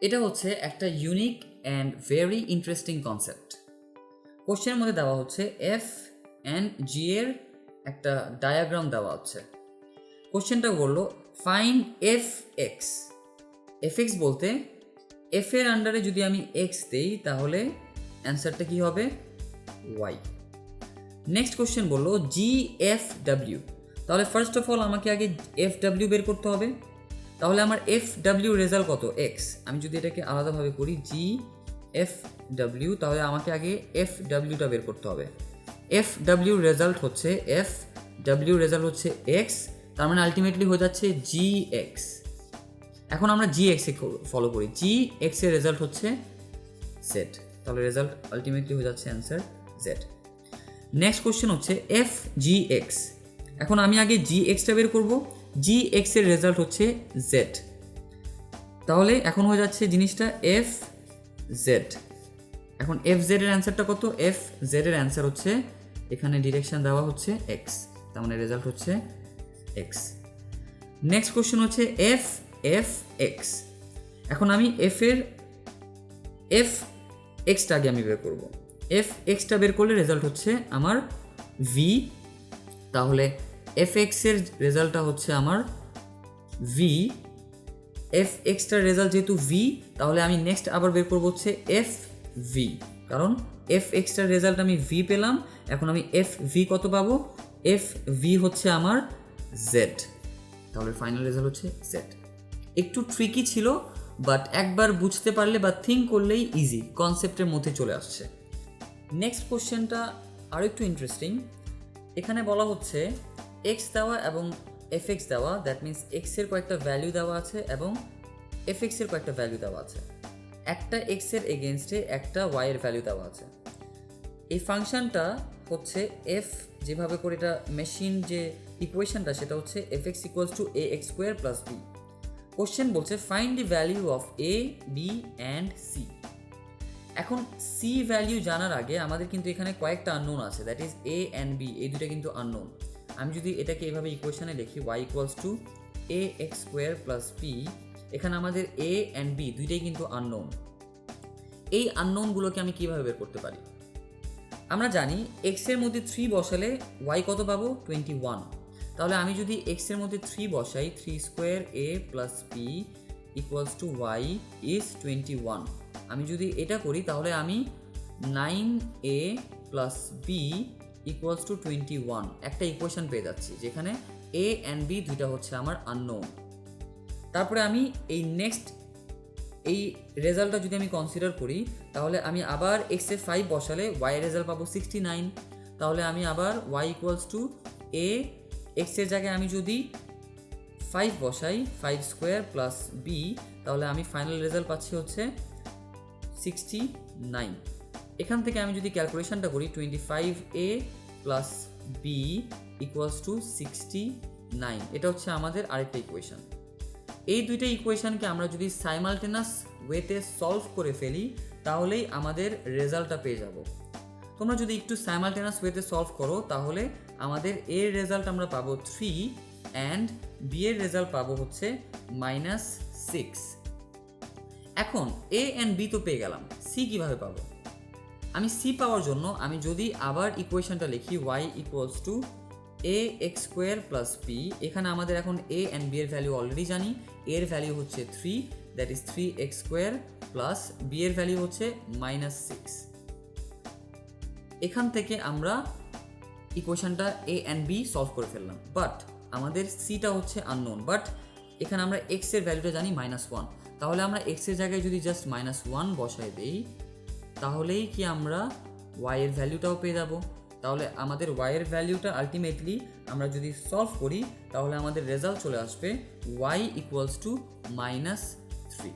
এটা হচ্ছে একটা unique and very interesting concept কোশ্চেনের মধ্যে দেওয়া হচ্ছে এফ অ্যান্ড জি এর একটা ডায়াগ্রাম দেওয়া হচ্ছে। কোশ্চেনটা বলল find F X F X বলতে এফ এর আন্ডারে যদি আমি এক্স দেই, তাহলে অ্যান্সারটা কি হবে? ওয়াই নেক্সট কোশ্চেন বলল জি এফ ডাব্লিউ তাহলে ফার্স্ট অফ অল আমাকে আগে এফ ডাব্লিউ বের করতে হবে। তাহলে আমার এফ ডাব্লিউ রেজাল্ট কত? এক্স আমি যদি এটাকে আলাদাভাবে করি জি এফ ডাব্লিউ তাহলে আমাকে আগে এফ ডাব্লিউটা বের করতে হবে। এফ ডাব্লিউ রেজাল্ট হচ্ছে এফ ডাব্লিউ রেজাল্ট হচ্ছে এক্স তার মানে আলটিমেটলি হয়ে যাচ্ছে জি এক্স এখন আমরা জি এক্সে ফলো করি জি এক্সের রেজাল্ট হচ্ছে জেড তাহলে রেজাল্ট আলটিমেটলি হয়ে যাচ্ছে অ্যান্সার জেড নেক্সট কোশ্চেন হচ্ছে এফ জি এক্স এখন আমি আগে জি এক্সটা বের করব। জি এক্সের রেজাল্ট হচ্ছে জেড তাহলে এখন হয়ে যাচ্ছে জিনিসটা এফ জেড এখন এফ জেড এর অ্যান্সারটা কত? এফ জেড এর অ্যান্সার হচ্ছে, এখানে ডিরেকশন দেওয়া হচ্ছে এক্স তার মানে রেজাল্ট হচ্ছে এক্স নেক্সট কোশ্চেন হচ্ছে এফ এফ এক্স এখন আমি এফ এর এফ এক্সটা আগে আমি বের করব। এফ এক্সটা বের করলে রেজাল্ট হচ্ছে আমার ভি তাহলে এফ এক্সের রেজাল্টটা হচ্ছে আমার ভি এফ এক্সটার রেজাল্ট যেহেতু ভি তাহলে আমি নেক্সট আবার বের করব হচ্ছে এফ ভি কারণ এফ এক্সটার রেজাল্ট আমি ভি পেলাম, এখন আমি এফ ভি কত পাবো? এফ ভি হচ্ছে আমার জেড তাহলে ফাইনাল রেজাল্ট হচ্ছে জেড একটু ট্রিকি ছিল বাট একবার বুঝতে পারলে বা থিঙ্ক করলেই ইজি কনসেপ্টের মধ্যে চলে আসছে। নেক্সট কোশ্চেনটা আরও একটু ইন্টারেস্টিং এখানে বলা হচ্ছে এক্স দেওয়া এবং এফ এক্স দেওয়া দ্যাট মিন্স এক্সের কয়েকটা ভ্যালু দেওয়া আছে এবং এফ এক্সের কয়েকটা ভ্যালু দেওয়া আছে। একটা এক্সের এগেনস্টে একটা ওয়াইয়ের ভ্যালু দেওয়া আছে। এই ফাংশনটা হচ্ছে এফ যেভাবে করে এটা মেশিন যে ইকুয়েশনটা সেটা হচ্ছে F X equals to A X square plus B question বলছে find the value of A B and C এখন সি ভ্যালিউ জানার আগে আমাদের কিন্তু এখানে কয়েকটা আননোন আছে that is A and B এই দুটো কিন্তু আননোন আমি যদি এটাকে এভাবে ইকুয়েশনে লিখি Y equals to A X square plus P এখানে আমাদের এ অ্যান্ড বি দুইটাই কিন্তু আননোন এই আননোনগুলোকে আমি কীভাবে বের করতে পারি? আমরা জানি এক্সের মধ্যে থ্রি বসালে ওয়াই কত পাবো? টোয়েন্টি ওয়ান তাহলে আমি যদি এক্সের মধ্যে থ্রি বসাই three square A plus P equals to Y is twenty one আমি যদি এটা করি, তাহলে আমি nine A plus B equals to twenty one একটা ইকুয়েশন পেয়ে যাচ্ছি, যেখানে এ অ্যান্ড বি দুইটা হচ্ছে আমার আননোন তারপরে আমি এই নেক্সট এই রেজাল্টটা যদি আমি কনসিডার করি, তাহলে আমি আবার এক্সে ফাইভ বসালে ওয়াই রেজাল্ট পাবো সিক্সটি নাইন তাহলে আমি আবার ওয়াই ইকুয়ালস টু এ এক্সের জায়গায় আমি যদি ফাইভ বসাই ফাইভ স্কোয়ার প্লাস বি তাহলে আমি ফাইনাল রেজাল্ট পাচ্ছি হচ্ছে সিক্সটি নাইন এখান থেকে আমি যদি ক্যালকুলেশনটা করি twenty five A plus B equals to sixty nine এটা হচ্ছে আমাদের আরেকটা ইকুয়েশন এই দুইটা ইকুয়েশানকে আমরা যদি সাইমালটেনাস ওয়েতে সলভ করে ফেলি, তাহলেই আমাদের রেজাল্টটা পেয়ে যাব। তোমরা যদি একটু সাইমালটেনাস ওয়েতে সলভ করো, তাহলে আমাদের এর রেজাল্ট আমরা পাবো থ্রি অ্যান্ড বি এর রেজাল্ট পাবো হচ্ছে মাইনাস সিক্স এখন এ অ্যান্ড বি তো পেয়ে গেলাম সি কীভাবে পাবো? আমি সি পাওয়ার জন্য আমি যদি আবার ইকুয়েশনটা লিখি Y equals two A X square plus P এখানে আমাদের এখন এ অ্যান্ড বি এর ভ্যালু অলরেডি জানি, এর ভ্যালু হচ্ছে three that is three X square plus B এর ভ্যালু হচ্ছে মাইনাস সিক্স এখান থেকে আমরা ইকুয়েশনটা এ অ্যান্ড বি সলভ করে ফেললাম বাট আমাদের সিটা হচ্ছে আননোন বাট এখানে আমরা এক্সের ভ্যালুটা জানি মাইনাস ওয়ান তাহলে আমরা এক্সের জায়গায় যদি জাস্ট মাইনাস ওয়ান বসায় দেই তাহলেই কি আমরা ওয়াইয়ের ভ্যালুটাও পেয়ে যাব। তাহলে আমাদের ওয়াইয়ের ভ্যালুটা আলটিমেটলি আমরা যদি সলভ করি, তাহলে আমাদের রেজাল্ট চলে আসবে Y equals to minus three